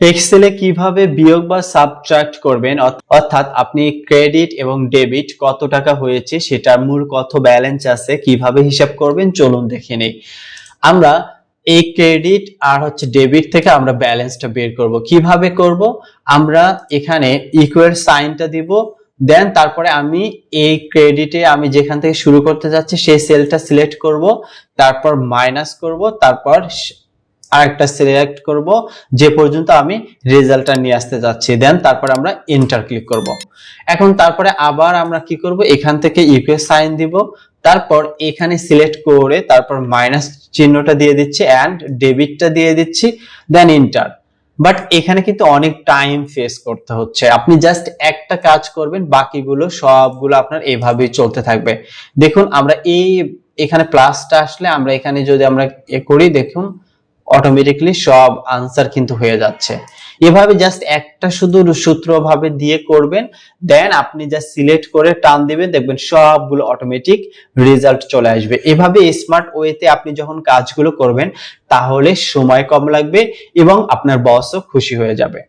এক্সেলে কীভাবে বিয়োগ বা সাবট্রাক্ট করবেন? অর্থাৎ আপনি ক্রেডিট এবং ডেবিট কত টাকা হয়েছে, সেটার মূল কত ব্যালেন্স আছে, কীভাবে হিসাব করবেন? চলুন দেখে নেই। আমরা এই ক্রেডিট আর হচ্ছে ডেবিট থেকে আমরা ব্যালেন্সটা বের করব। কীভাবে করব? আমরা এখানে ইকুয়াল সাইনটা দিব দেন তারপরে আমি এই ক্রেডিটে আমি যেখান থেকে শুরু করতে যাচ্ছি, সেই সেলটা সিলেক্ট করব, তারপর মাইনাস করব, তারপর আরেকটা সিলেক্ট করব, যে পর্যন্ত আমি রেজাল্টটা নিয়ে আসতে যাচ্ছি। দেন তারপরে আমরা এন্টার ক্লিক করব। এখন তারপরে আবার আমরা কি করব? এখান থেকে ইকুয়াল সাইন দিব। তারপর এখানে সিলেক্ট করে তারপর মাইনাস চিহ্নটা দিয়ে দিচ্ছি অ্যান্ড ডেবিটটা দিয়ে দিচ্ছি দেন এন্টার বাট এখানে কিন্তু অনেক টাইম ফেস করতে হচ্ছে। আপনি জাস্ট একটা কাজ করবেন, বাকিগুলো সবগুলো আপনার এভাবেই চলতে থাকবে। দেখুন, আমরা এই এখানে প্লাসটা আসলে আমরা এখানে যদি আমরা এ করি, দেখুন অটোমেটিকলি সব আনসার কিন্তু হয়ে যাচ্ছে। এভাবে জাস্ট একটা শুধু সূত্র ভাবে দিয়ে করবেন দেন আপনি জাস্ট সিলেক্ট করে টান দিবেন, দেখবেন সবগুলো অটোমেটিক রেজাল্ট চলে আসবে। এভাবে স্মার্ট ওয়েতে আপনি যখন কাজগুলো করবেন, তাহলে সময় কম লাগবে এবং আপনার বসও খুশি হয়ে যাবে।